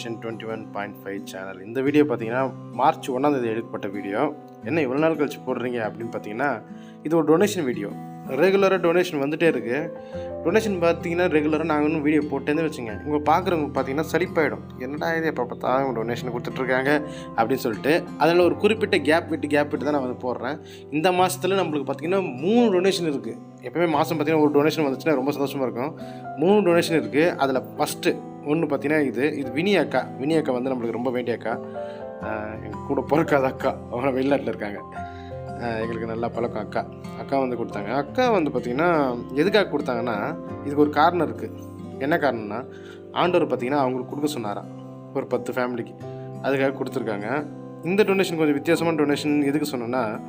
Welcome twenty one point five channel இந்த video பார்த்தீங்கன்னா March ஒன்றாந்தேதி எடுக்கப்பட்ட வீடியோ என்ன இவ்வளோ நாள் கழிச்சு போடுறீங்க அப்படின்னு பார்த்தீங்கன்னா இது ஒரு டொனேஷன் வீடியோ ரெகுலராக டொனேஷன் வந்துகிட்டே இருக்குது டொனேஷன் பார்த்தீங்கன்னா ரெகுலராக நாங்கள் இன்னும் வீடியோ போட்டேருந்து வச்சுங்க உங்கள் பார்க்குறவங்க பார்த்தீங்கன்னா சளிப்பாயிடும் என்னடா இது எப்போ பார்த்தா அவங்க டொனேஷன் கொடுத்துட்ருக்காங்க அப்படின்னு சொல்லிட்டு அதில் ஒரு குறிப்பிட்ட கேப் விட்டு கேப் விட்டு தான் நான் வந்து போடுறேன். இந்த மாதத்தில் நம்மளுக்கு பார்த்தீங்கன்னா மூணு டொனேஷன் இருக்குது எப்போயுமே மாதம் பார்த்தீங்கன்னா ஒரு டொனேஷன் வந்துச்சுன்னா ரொம்ப சந்தோஷமாக இருக்கும். மூணு டொனேஷன் இருக்குது அதில் ஃபஸ்ட்டு ஒன்று பார்த்தீங்கன்னா இது இது வினி அக்கா. வினி அக்கா வந்து நம்மளுக்கு ரொம்ப வேண்டிய அக்கா. எங்கள் கூட பிறக்காத அக்கா. அவங்க வெளிநாட்டில் இருக்காங்க. எங்களுக்கு நல்லா பழக்கம் அக்கா. அக்கா வந்து கொடுத்தாங்க. அக்கா வந்து பார்த்திங்கன்னா எதுக்காக கொடுத்தாங்கன்னா இதுக்கு ஒரு காரணம் இருக்குது என்ன காரணம்னா ஆண்டவர் பார்த்திங்கன்னா அவங்களுக்கு கொடுக்க சொன்னாராம். ஒரு பத்து ஃபேமிலிக்கு. அதுக்காக கொடுத்துருக்காங்க. இந்த டொனேஷன் கொஞ்சம் வித்தியாசமான டொனேஷன் எதுக்கு சொன்னோன்னா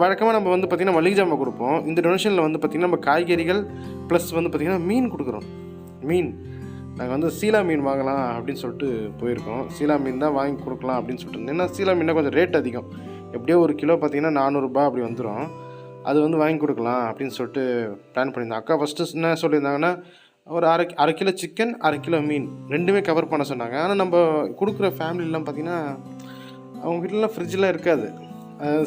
வழக்கமாக நம்ம வந்து பார்த்திங்கன்னா மளிகை ஜாமான் கொடுப்போம். இந்த டொனேஷனில் வந்து பார்த்திங்கன்னா நம்ம காய்கறிகள் ப்ளஸ் வந்து பார்த்திங்கன்னா மீன் கொடுக்குறோம். மீன். நாங்கள் வந்து சீலா மீன் வாங்கலாம் அப்படின்னு சொல்லிட்டு போயிருக்கோம். சீலா மீன் தான் வாங்கி கொடுக்கலாம் அப்படின்னு சொல்லிட்டு ஏன்னா சீலா மீன்னா கொஞ்சம் ரேட் அதிகம். எப்படியோ ஒரு கிலோ பார்த்தீங்கன்னா நானூறுரூபா அப்படி வந்துடும் அது வந்து வாங்கி கொடுக்கலாம் அப்படின்னு சொல்லிட்டு பிளான் பண்ணியிருந்தோம். அக்கா ஃபஸ்ட்டு என்ன சொல்லியிருந்தாங்கன்னா ஒரு அரை அரை கிலோ சிக்கன் அரை கிலோ மீன் ரெண்டுமே கவர் பண்ண சொன்னாங்க. ஆனால் நம்ம கொடுக்குற ஃபேமிலிலாம் பார்த்திங்கன்னா அவங்க வீட்டிலலாம் ஃப்ரிட்ஜெலாம் இருக்காது.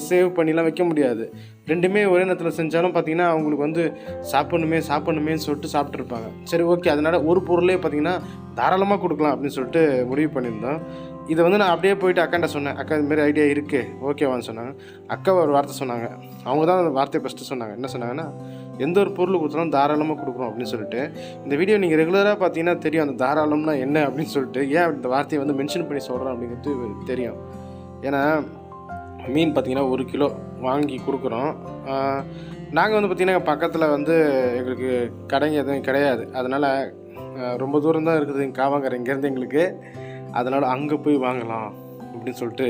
சேவ் பண்ணிலாம் வைக்க முடியாது. ரெண்டுமே ஒரே நேரத்தில் செஞ்சாலும் பார்த்தீங்கன்னா அவங்களுக்கு வந்து சாப்பிடணுமே சாப்பிடணுமேன்னு சொல்லிட்டு சாப்பிட்ருப்பாங்க சரி ஓகே அதனால் ஒரு பொருளே பார்த்தீங்கன்னா தாராளமாக கொடுக்கலாம் அப்படின்னு சொல்லிட்டு முடிவு பண்ணியிருந்தோம். இதை வந்து நான் அப்படியே போயிட்டு அக்காண்ட சொன்னேன். அக்கா இதுமாரி மாதிரி ஐடியா இருக்குது ஓகேவான்னு சொன்னாங்க. அக்கா ஒரு வார்த்தை சொன்னாங்க. அவங்க தான் அந்த வார்த்தையை ஃபஸ்ட்டு சொன்னாங்க. என்ன சொன்னாங்கன்னா எந்த ஒரு பொருள் கொடுத்தாலும் தாராளமாக கொடுக்குறோம் அப்படின்னு சொல்லிட்டு இந்த வீடியோ நீங்கள் ரெகுலராக பார்த்தீங்கன்னா தெரியும். அந்த தாராளம்னா என்ன அப்படின்னு சொல்லிட்டு ஏன் இந்த வார்த்தையை வந்து மென்ஷன் பண்ணி சொல்கிறோம் அப்படிங்கிறது தெரியும். ஏன்னா மீன் பார்த்திங்கன்னா ஒரு கிலோ வாங்கி கொடுக்குறோம். நாங்கள் வந்து பார்த்திங்கன்னா பக்கத்தில் வந்து எங்களுக்கு கடைங்க எதுவும் கிடையாது. அதனால் ரொம்ப தூரம் தான் இருக்குது காவாங்கரை. இங்கேருந்து எங்களுக்கு அதனால் அங்கே போய் வாங்கலாம் அப்படின்னு சொல்லிட்டு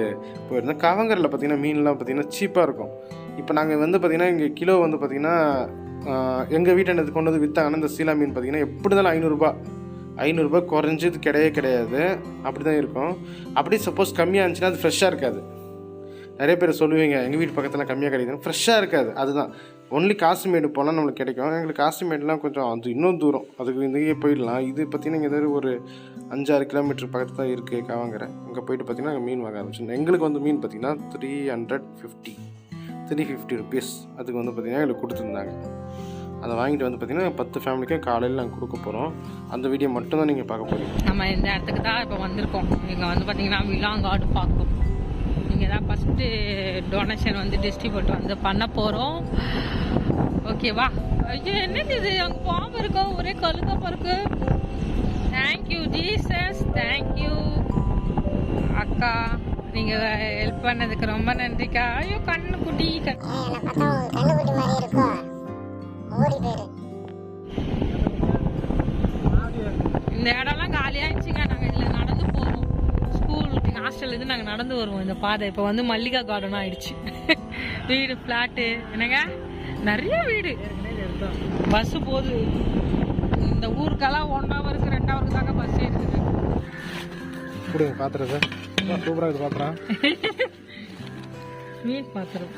போயிருந்தோம். காவங்கரில் பார்த்திங்கன்னா மீன்லாம் பார்த்திங்கன்னா சீப்பாக இருக்கும். இப்போ நாங்கள் வந்து பார்த்திங்கன்னா இங்கே கிலோ வந்து பார்த்திங்கன்னா எங்கள் வீட்டை கொண்டு வந்து விற்றாங்கன்னா இந்த சீலா மீன் பார்த்திங்கன்னா எப்படி தான் ஐநூறுரூபா ஐநூறுரூபா குறைஞ்சது கிடையவே கிடையாது. அப்படி தான் இருக்கும். அப்படியே சப்போஸ் கம்மியாக இருந்துச்சுன்னா அது ஃப்ரெஷ்ஷாக இருக்காது. நிறைய பேர் சொல்லுவீங்க எங்கள் வீட்டு பக்கத்தில் கம்மியாக கிடைக்குதுன்னு. ஃப்ரெஷ்ஷாக இருக்காது. அதுதான். ஒன்லி காசுமேடு போனால் நம்மளுக்கு கிடைக்கும். எங்களுக்கு காசுமேடுலாம் கொஞ்சம் அது இன்னும் தூரம். அதுக்கு இங்கேயே போயிடலாம். இது பார்த்தீங்கன்னா இங்கே ஏதாவது ஒரு அஞ்சாறு கிலோமீட்டர் பக்கத்தில் தான் இருக்குது காவாங்கரை. அங்கே போயிட்டு பார்த்தீங்கன்னா அங்கே மீன் வாங்க ஆரம்பிச்சோம் எங்களுக்கு வந்து மீன் பார்த்திங்கன்னா three hundred fifty three fifty rupees அதுக்கு வந்து பார்த்திங்கன்னா எங்களுக்கு கொடுத்துருந்தாங்க. அதை வாங்கிட்டு வந்து பார்த்திங்கன்னா பத்து ஃபேமிலிக்கே காலையில் நாங்கள் கொடுக்க போகிறோம் அந்த வீடியோ மட்டும் தான் நீங்கள் பார்க்க போகிறீங்க நம்ம இந்த இடத்துக்கு தான் இப்போ வந்திருக்கோம். இங்கே வந்து பார்த்தீங்கன்னா விலாங்காடு பார்க்கும் தான். ஃபஸ்ட்டு டொனேஷன் வந்து டிஸ்ட்ரிபியூட் வந்து பண்ண போகிறோம் ஓகேவா ஐயோ என்னது இது? அங்கே பாம்பு இருக்கும் ஒரே கழுக்க பருக்கு thank you Jesus thank you அக்கா நீங்கள் ஹெல்ப் பண்ணதுக்கு ரொம்ப நன்றிக்கா. ஐயோ கண்ணு குட்டி கண் என்னை பார்த்தா உன் கண்ணுக்குட்டி மாதிரி இருக்கோ ஓடி போயிரு இந்த இடம்லாம் காலியாகிடுச்சுங்க நாங்கள் இதில் நடந்து போவோம் ஹாஸ்டல்லேருந்து நாங்கள் நடந்து வருவோம் இந்த பாதை. இப்போ வந்து மல்லிகா கார்டன் ஆயிடுச்சு. வீடு ஃப்ளாட்டு என்னங்க? நிறைய வீடு. பஸ் போகுது. இந்த ஊருக்கெல்லாம் ஒன் ஹவருக்கு ரெண்டு ஹவருக்கு தாங்க பஸ் இருக்குது கொடுங்க பார்த்துறது சூப்பராக இது பார்க்குறேன் மீன் பாத்திரம்.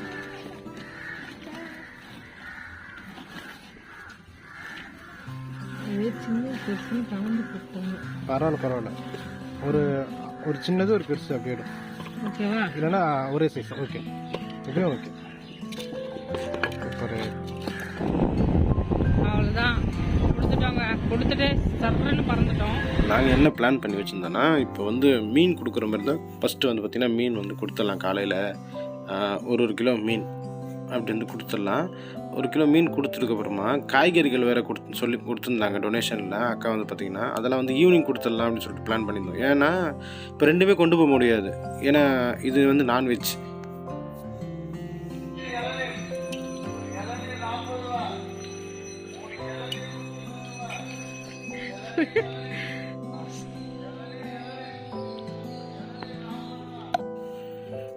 பரவாயில்ல பரவாயில்ல. ஒரு ஒரு சின்னது ஒரு பெருசு அப்படியே இடும். ஓகேவா? இல்லைன்னா ஒரே சைஸ் ஓகே இதுவும் ஓகே ஒரு. அவ்வளோதான் கொடுத்துட்டோங்க. கொடுத்துட்டு சர்றன்னு பறந்துட்டோம். நாங்கள் என்ன பிளான் பண்ணி வச்சுருந்தோன்னா இப்போ வந்து மீன் கொடுக்குற மாதிரி தான் ஃபஸ்ட்டு வந்து பார்த்திங்கன்னா மீன் வந்து கொடுத்துடலாம் காலையில். ஒரு ஒரு கிலோ மீன். அப்படி வந்து கொடுத்துடலாம். ஒரு கிலோ மீன் கொடுத்ததுக்கப்புறமா காய்கறிகள் வேறு கொடுத்து சொல்லி கொடுத்துருந்தாங்க டொனேஷனில் அக்கா வந்து பார்த்திங்கன்னா அதெல்லாம் வந்து ஈவினிங் கொடுத்துடலாம் அப்படின்னு சொல்லிட்டு பிளான் பண்ணியிருந்தோம். ஏன்னா இப்போ ரெண்டுமே கொண்டு போக முடியாது. ஏன்னா இது வந்து நான்வெஜ்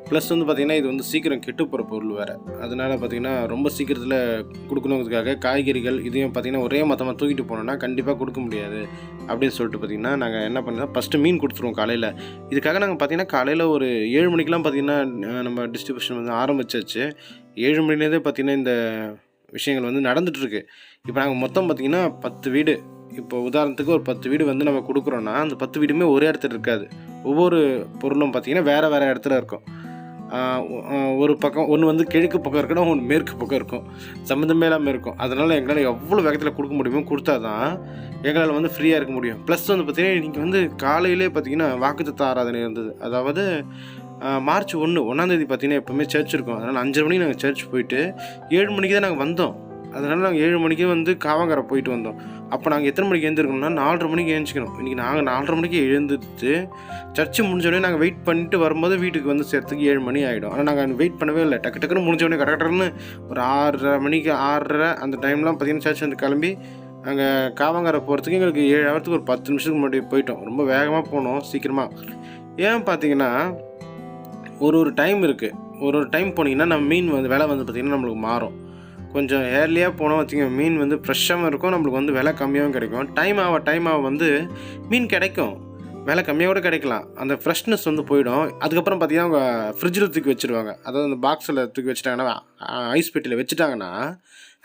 ப்ளஸ் வந்து பார்த்திங்கன்னா இது வந்து சீக்கிரம் கெட்டு போகிற பொருள் வேறு. அதனால் பார்த்திங்கன்னா ரொம்ப சீக்கிரத்தில் கொடுக்கணுங்கிறதுக்காக காய்கறிகள் இதையும் பார்த்திங்கன்னா ஒரே மொத்தமாக தூக்கிட்டு போனோம்னா கண்டிப்பாக கொடுக்க முடியாது. அப்படின்னு சொல்லிட்டு பார்த்திங்கன்னா நாங்கள் என்ன பண்ணோம் ஃபஸ்ட்டு மீன் கொடுத்துருவோம் காலையில். இதுக்காக நாங்கள் பார்த்திங்கன்னா காலையில் ஒரு ஏழு மணிக்கெலாம் பார்த்திங்கன்னா நம்ம டிஸ்ட்ரிபியூஷன் வந்து ஆரம்பிச்சாச்சு. ஏழு மணிலேருந்தே பார்த்திங்கன்னா இந்த விஷயங்கள் வந்து நடந்துகிட்ருக்கு இப்போ நாங்கள் மொத்தம் பார்த்திங்கன்னா பத்து வீடு. இப்போ உதாரணத்துக்கு ஒரு பத்து வீடு வந்து நம்ம கொடுக்குறோன்னா அந்த பத்து வீடுமே ஒரே இடத்துல இருக்காது. ஒவ்வொரு பொருளும் பார்த்திங்கன்னா வேறு வேறு இடத்துல இருக்கும். ஒரு பக்கம் ஒன்று வந்து கிழக்கு பக்கம் இருக்கணும் ஒன்று மேற்கு பக்கம் இருக்கும். சம்மந்தமே இல்லாமல் இருக்கும். அதனால் எங்களால் எவ்வளோ வேகத்தில் கொடுக்க முடியுமோ கொடுத்தா தான் எங்களால் வந்து ஃப்ரீயாக இருக்க முடியும். ப்ளஸ் வந்து பார்த்திங்கன்னா இன்றைக்கி வந்து காலையிலே பார்த்திங்கன்னா வாக்குத்தத்த ஆராதனை இருந்தது. அதாவது மார்ச் ஒன்று ஒன்றாந்தேதி பார்த்திங்கன்னா எப்போவுமே சர்ச் இருக்கும். அதனால் அஞ்சரை மணிக்கு நாங்கள் சர்ச் போயிட்டு ஏழு மணிக்கு தான் நாங்கள் வந்தோம். அதனால் நாங்கள் ஏழு மணிக்கு வந்து காவங்கரை போயிட்டு வந்தோம். அப்போ நாங்கள் எத்தனை மணிக்கு எழுந்திருக்கணும்னா நாலரை மணிக்கு எழுந்திக்கணும் இன்றைக்கி நாங்கள் நாலரை மணிக்கு எழுந்துட்டு சர்ச்சு முடிஞ்சோடனே நாங்கள் வெயிட் பண்ணிட்டு வரும்போது வீட்டுக்கு வந்து சேர்த்துக்கு ஏழு மணி ஆகிடும் ஆனால் நாங்கள் வெயிட் பண்ணவே இல்லை. டக்கு டக்குன்னு முடிஞ்சோடனே கரெக்டாக ஒரு ஆறரை மணிக்கு ஆறரை அந்த டைம்லாம் பார்த்தீங்கன்னா சர்ச் வந்து கிளம்பி அங்கே காவங்கரை போகிறதுக்கு எங்களுக்கு ஏழு ஹவரத்துக்கு ஒரு பத்து நிமிஷத்துக்கு முன்னாடி போயிட்டோம். ரொம்ப வேகமாக போனோம் சீக்கிரமாக ஏன் பார்த்தீங்கன்னா ஒரு ஒரு டைம் இருக்குது ஒரு ஒரு டைம் போனீங்கன்னா நம்ம மீன் வந்து விலை வந்து பார்த்திங்கன்னா நம்மளுக்கு மாறும். கொஞ்சம் ஏர்லியாக போனோம் வச்சுக்கோங்க. மீன் வந்து ஃப்ரெஷ்ஷாகவும் இருக்கும் நம்மளுக்கு வந்து விலை கம்மியாகவும் கிடைக்கும். டைம் ஆக டைம் ஆக வந்து மீன் கிடைக்கும். விலை கம்மியாக கூட கிடைக்கலாம். அந்த ஃப்ரெஷ்னஸ் வந்து போயிடும். அதுக்கப்புறம் பார்த்தீங்கன்னா அவங்க ஃப்ரிட்ஜில் தூக்கி வச்சுருவாங்க. அதாவது அந்த பாக்ஸில் தூக்கி வச்சுட்டாங்கன்னா ஐஸ் பெட்டியில் வச்சுட்டாங்கன்னா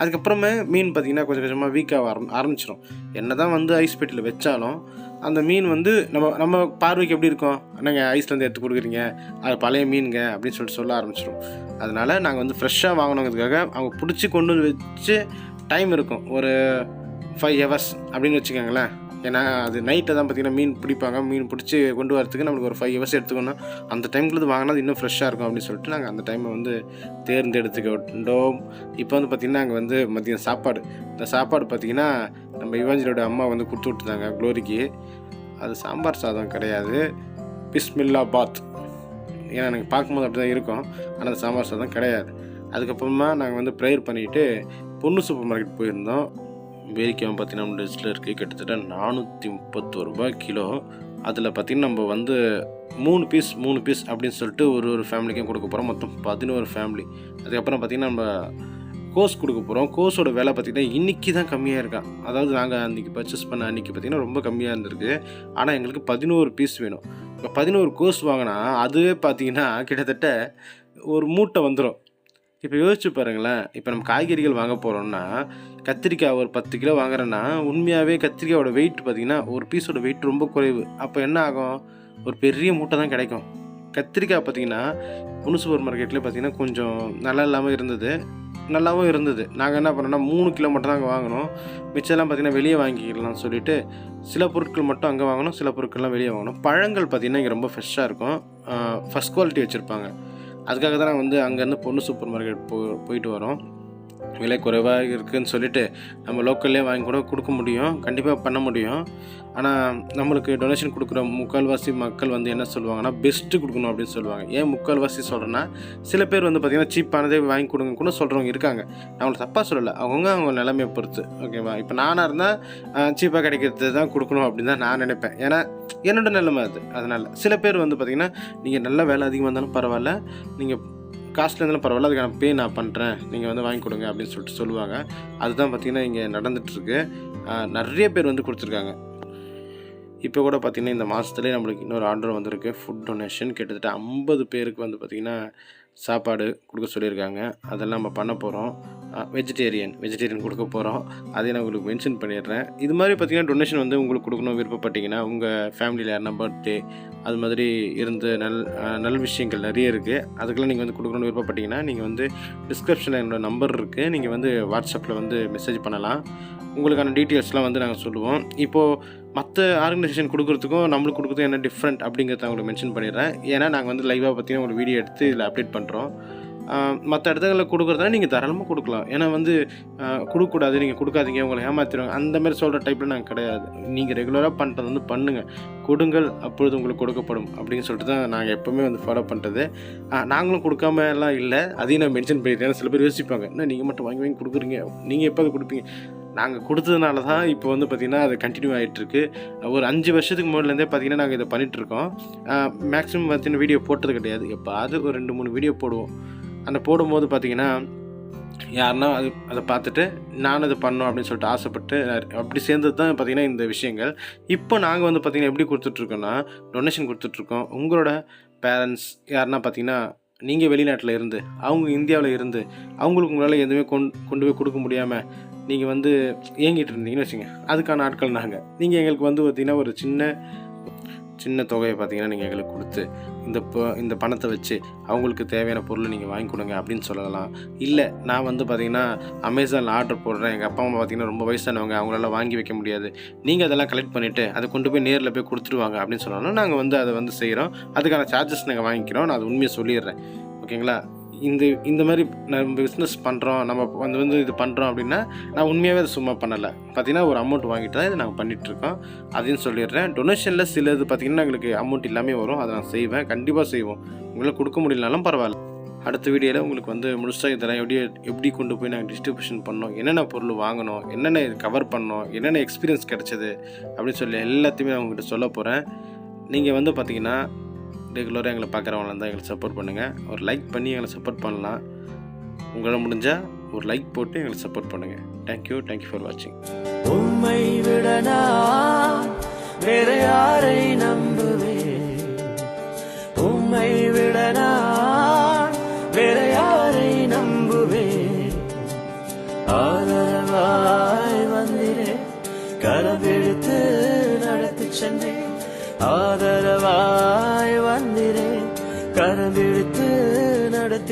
அதுக்கப்புறமே மீன் பார்த்திங்கன்னா கொஞ்சம் கொஞ்சமாக வீக்காக ஆரம் ஆரம்பிச்சிடும் என்ன தான் வந்து ஐஸ் பெட்டியில் வச்சாலும் அந்த மீன் வந்து நம்ம நம்ம பார்வைக்கு எப்படி இருக்கும்? என்னங்க ஐஸ்லேருந்து எடுத்து கொடுக்குறீங்க? அது பழைய மீனுங்க அப்படின்னு சொல்லிட்டு சொல்ல ஆரம்பிச்சிடும் அதனால் நாங்கள் வந்து ஃப்ரெஷ்ஷாக வாங்கினதுக்காக அவங்க பிடிச்சி கொண்டு வந்து வச்சு டைம் இருக்கும். ஒரு ஃபைவ் ஹவர்ஸ் அப்படின்னு வச்சுக்கோங்களேன். ஏன்னா அது நைட்டை தான் பார்த்திங்கன்னா மீன் பிடிப்பாங்க. மீன் பிடிச்சி கொண்டு வரதுக்கு நம்மளுக்கு ஒரு ஃபைவ் ஹவர்ஸ் எடுத்துக்கணும். அந்த டைம்குள்ளது வாங்கினா அது இன்னும் ஃப்ரெஷ்ஷாக இருக்கும் அப்படின்னு சொல்லிட்டு நாங்கள் அந்த டைமை வந்து தேர்ந்தெடுத்துக்கிட்டோம் இப்போ வந்து பார்த்திங்கன்னா அங்கே வந்து மதியம் சாப்பாடு. இந்த சாப்பாடு பார்த்திங்கன்னா நம்ம யுவாஞ்சலோட அம்மா வந்து கொடுத்து விட்டுருந்தாங்க க்ளோரிக்கு. அது சாம்பார் சாதம் கிடையாது. பிஸ்மில்லா பாத். ஏன்னா எனக்கு பார்க்கும்போது அப்படி தான் இருக்கும். ஆனால் அந்த சாம்பார் சாதம் கிடையாது. அதுக்கப்புறமா நாங்கள் வந்து ப்ரேயர் பண்ணிவிட்டு பொண்ணு சூப்பர் மார்க்கெட் போயிருந்தோம். பேரிக்காய் பார்த்தீங்கன்னா லிஸ்ட்டில் இருக்குது கிட்டத்தட்ட நானூற்றி முப்பத்தோரு ரூபாய் கிலோ. அதில் பார்த்திங்கன்னா நம்ம வந்து மூணு பீஸ் மூணு பீஸ் அப்படின்னு சொல்லிட்டு ஒரு ஒரு ஃபேமிலிக்கும் கொடுக்க போகிறோம் மொத்தம் பதினோரு ஃபேமிலி அதுக்கப்புறம் பார்த்திங்கன்னா நம்ம கோர்ஸ் கொடுக்க போகிறோம் கோர்ஸோட விலை பார்த்திங்கன்னா இன்றைக்கி தான் கம்மியாக இருக்கான் அதாவது நாங்கள் அன்றைக்கி பர்ச்சேஸ் பண்ண அன்றைக்கி பார்த்திங்கன்னா ரொம்ப கம்மியாக இருந்திருக்கு. ஆனால் எங்களுக்கு பதினோரு பீஸ் வேணும். இப்போ பதினோரு கோர்ஸ் வாங்கினா அதுவே பார்த்திங்கன்னா கிட்டத்தட்ட ஒரு மூட்டை வந்துடும் இப்போ யோசிச்சு பாருங்களேன். இப்போ நம்ம காய்கறிகள் வாங்க போகிறோம்னா கத்திரிக்காய் ஒரு பத்து கிலோ வாங்குறேன்னா உண்மையாகவே கத்திரிக்காயோட வெயிட் பார்த்தீங்கன்னா ஒரு பீஸோட வெயிட் ரொம்ப குறைவு. அப்போ என்ன ஆகும்? ஒரு பெரிய மூட்டை தான் கிடைக்கும். கத்திரிக்காய் பார்த்தீங்கன்னா பொண்ணு சூப்பர் மார்க்கெட்லேயே பார்த்தீங்கன்னா கொஞ்சம் நல்லா இல்லாமல் இருந்தது. நல்லாவும் இருந்தது. நாங்கள் என்ன பண்ணோம்னா மூணு கிலோ மட்டும் தான் அங்கே வாங்கினோம். மிச்சம்லாம் பார்த்தீங்கன்னா வெளியே வாங்கிக்கலாம்னு சொல்லிட்டு சில பொருட்கள் மட்டும் அங்கே வாங்கணும் சில பொருட்கள்லாம் வெளியே வாங்கணும் பழங்கள் பார்த்தீங்கன்னா இங்கே ரொம்ப ஃப்ரெஷ்ஷாக இருக்கும். ஃபஸ்ட் குவாலிட்டி வச்சுருப்பாங்க. அதுக்காக தான் நாங்கள் வந்து அங்கேருந்து பொண்ணு சூப்பர் மார்க்கெட் போ போயிட்டு வரோம். விலை குறைவாக இருக்குதுன்னு சொல்லிட்டு நம்ம லோக்கல்லே வாங்கி கூட கொடுக்க முடியும் கண்டிப்பாக பண்ண முடியும். ஆனால் நம்மளுக்கு டொனேஷன் கொடுக்குற முக்கால்வாசி மக்கள் வந்து என்ன சொல்லுவாங்கன்னா பெஸ்ட்டு கொடுக்கணும் அப்படின்னு சொல்லுவாங்க. ஏன் முக்கால்வாசி சொல்கிறேன்னா சில பேர் வந்து பார்த்திங்கன்னா சீப்பானதே வாங்கி கொடுங்க கூட சொல்கிறவங்க இருக்காங்க. நான் அவங்களை தப்பாக சொல்லலை. அவங்கவுங்க அவங்க நிலைமையை பொறுத்து ஓகேவா? இப்போ நானாக இருந்தால் சீப்பாக கிடைக்கிறது தான் கொடுக்கணும் அப்படின்னு தான் நான் நினைப்பேன். ஏன்னா என்னோட நிலைமை அது. அதனால் சில பேர் வந்து பார்த்திங்கன்னா நீங்கள் நல்ல வேலை அதிகமாக இருந்தாலும் பரவாயில்ல. நீங்கள் காஸ்ட்ல இருந்தாலும் பரவாயில்ல அதுக்கான பே நான் பண்ணுறேன் நீங்கள் வந்து வாங்கி கொடுங்க அப்படின்னு சொல்லிட்டு சொல்லுவாங்க. அதுதான் பார்த்திங்கன்னா இங்கே நடந்துகிட்ருக்கு நிறைய பேர் வந்து கொடுத்துருக்காங்க. இப்போ கூட பார்த்திங்கன்னா இந்த மாதத்துலேயே நம்மளுக்கு இன்னொரு ஆர்டர் வந்திருக்கு. ஃபுட் டொனேஷன் கிட்டத்தட்ட ஐம்பது பேருக்கு வந்து பார்த்திங்கன்னா சாப்பாடு கொடுக்க சொல்லியிருக்காங்க. அதெல்லாம் நம்ம பண்ண போகிறோம் வெஜிடேரியன் வெஜிடேரியன் கொடுக்க போகிறோம் அதை நான் உங்களுக்கு மென்ஷன் பண்ணிடுறேன். இது மாதிரி பார்த்திங்கன்னா டொனேஷன் வந்து உங்களுக்கு கொடுக்கணும் விருப்பப்பட்டீங்கன்னா உங்கள் ஃபேமிலியில் யாருன்னா பர்த்டே அது மாதிரி இருந்த நல் நல் விஷயங்கள் நிறைய இருக்குது அதுக்கெல்லாம் நீங்கள் வந்து கொடுக்கணும்னு விருப்பப்பட்டீங்கன்னா நீங்கள் வந்து டிஸ்கிரிப்ஷனில் என்னோடய நம்பர் இருக்குது நீங்கள் வந்து வாட்ஸ்அப்பில் வந்து மெசேஜ் பண்ணலாம். உங்களுக்கான டீட்டெயில்ஸ்லாம் வந்து நாங்கள் சொல்லுவோம். இப்போது மற்ற ஆர்கனைசேஷன் கொடுக்குறதுக்கும் நம்மளுக்கு கொடுக்குறதுக்கும் என்ன டிஃப்ரெண்ட் அப்படிங்கிறத அவங்களுக்கு மென்ஷன் பண்ணிடுறேன். ஏன்னா நாங்கள் வந்து லைவாக பார்த்தீங்கன்னா உங்களுக்கு வீடியோ எடுத்து இதில் அப்டேட் பண்ணுறோம் மற்ற இடத்துங்களில் கொடுக்குறதுனா நீங்கள் தாராளமாக கொடுக்கலாம். ஏன்னா வந்து கொடுக்கக்கூடாது நீங்கள் கொடுக்காதீங்க உங்களை ஏமாத்திடுவாங்க அந்த மாதிரி சொல்கிற டைப்பில் நாங்கள் கிடையாது. நீங்கள் ரெகுலராக பண்ணுறது வந்து பண்ணுங்கள் கொடுங்கள் அப்பொழுது உங்களுக்கு கொடுக்கப்படும் அப்படின்னு சொல்லிட்டு தான் நாங்கள் எப்போவுமே வந்து ஃபாலோ பண்ணுறது நாங்களும் கொடுக்காம எல்லாம் இல்லை. அதையும் நான் மென்ஷன் பண்ணிடுறேன் சில பேர் யோசிப்பாங்க என்ன நீங்கள் மட்டும் வாங்கி வாங்கி கொடுக்குறீங்க? நீங்கள் எப்போ அதை கொடுப்பீங்க? நாங்கள் கொடுத்ததுனால தான் இப்போ வந்து பார்த்திங்கன்னா அது கண்டினியூ ஆகிட்டுருக்கு ஒரு அஞ்சு வருஷத்துக்கு முன்னாடிலேருந்தே பார்த்திங்கன்னா நாங்கள் இதை பண்ணிகிட்ருக்கோம் மேக்ஸிமம் பார்த்தீங்கன்னா வீடியோ போட்டது கிடையாது. எப்போ அது ஒரு ரெண்டு மூணு வீடியோ போடுவோம். அந்த போடும்போது பார்த்திங்கன்னா யாருன்னா அது அதை பார்த்துட்டு நானும் இதை பண்ணணும் அப்படின்னு சொல்லிட்டு ஆசைப்பட்டு அப்படி சேர்ந்தது தான் பார்த்திங்கன்னா இந்த விஷயங்கள். இப்போ நாங்கள் வந்து பார்த்திங்கன்னா எப்படி கொடுத்துட்ருக்கோன்னா டொனேஷன் கொடுத்துட்ருக்கோம் உங்களோட பேரண்ட்ஸ் யாருன்னா பார்த்திங்கன்னா நீங்கள் வெளிநாட்டில் இருந்து அவங்க இந்தியாவில் இருந்து அவங்களுக்கு உங்களால் எதுவுமே கொண்டு கொண்டு போய் கொடுக்க முடியாமல் நீங்கள் வந்து ஏங்கிட்டு இருந்தீங்கன்னு வச்சுங்க. அதுக்கான ஆட்கள் நாங்கள் நீங்கள் எங்களுக்கு வந்து பார்த்திங்கன்னா ஒரு சின்ன சின்ன தொகையை பார்த்தீங்கன்னா நீங்கள் எங்களுக்கு கொடுத்து இந்த இந்த பணத்தை வச்சு அவங்களுக்கு தேவையான பொருளை நீங்கள் வாங்கி கொடுங்க அப்படின்னு சொல்லலாம். இல்லை நான் வந்து பார்த்தீங்கன்னா அமேசானில் ஆர்டர் போடுறேன். எங்கள் அப்பா அம்மா பார்த்தீங்கன்னா ரொம்ப வயசானவங்க அவங்களால வாங்கி வைக்க முடியாது. நீங்கள் அதெல்லாம் கலெக்ட் பண்ணிவிட்டு அதை கொண்டு போய் நேரில் போய் கொடுத்துருவாங்க அப்படின்னு சொன்னாலும் நாங்கள் வந்து அதை வந்து செய்கிறோம் அதுக்கான சார்ஜஸ் நாங்கள் வாங்கிக்கிறோம். நான் அது உண்மையை சொல்லிடுறேன். ஓகேங்களா? இந்த இந்த மாதிரி நம்ம பிஸ்னஸ் பண்ணுறோம் நம்ம வந்து வந்து இது பண்ணுறோம் அப்படின்னா நான் உண்மையாகவே அதை சும்மா பண்ணலை. பார்த்தீங்கன்னா ஒரு அமௌண்ட் வாங்கிட்டு தான் இதை நாங்கள் பண்ணிகிட்ருக்கோம் அதையும் சொல்லிடுறேன். டொனேஷனில் சில இது பார்த்தீங்கன்னா எங்களுக்கு அமௌண்ட் இல்லாமல் வரும். அதை நான் செய்வேன். கண்டிப்பாக செய்வோம். உங்களால் கொடுக்க முடியலனாலும் பரவாயில்ல. அடுத்த வீடியோவில் உங்களுக்கு வந்து முழுசாக இதெல்லாம் எப்படி எப்படி கொண்டு போய் நாங்கள் டிஸ்ட்ரிபியூஷன் பண்ணோம் என்னென்ன பொருள் வாங்கணும் என்னென்ன கவர் பண்ணோம் என்னென்ன எக்ஸ்பீரியன்ஸ் கிடச்சிது அப்படின்னு சொல்லி எல்லாத்தையுமே நான் உங்கள்கிட்ட சொல்ல போகிறேன் நீங்கள் வந்து பார்த்தீங்கன்னா ரெகுலராக எங்களை பார்க்குறவங்களாம் இருந்தால் எங்களுக்கு சப்போர்ட் பண்ணுங்கள் ஒரு லைக் பண்ணி எங்களை சப்போர்ட் பண்ணலாம். உங்களால் முடிஞ்சால் ஒரு லைக் போட்டு எங்களுக்கு சப்போர்ட் பண்ணுங்கள் தேங்க்யூ தேங்க்யூ ஃபார் வாட்சிங் உண்மை விடனா வேற யாரை நம்புவேன்? உண்மை விடனா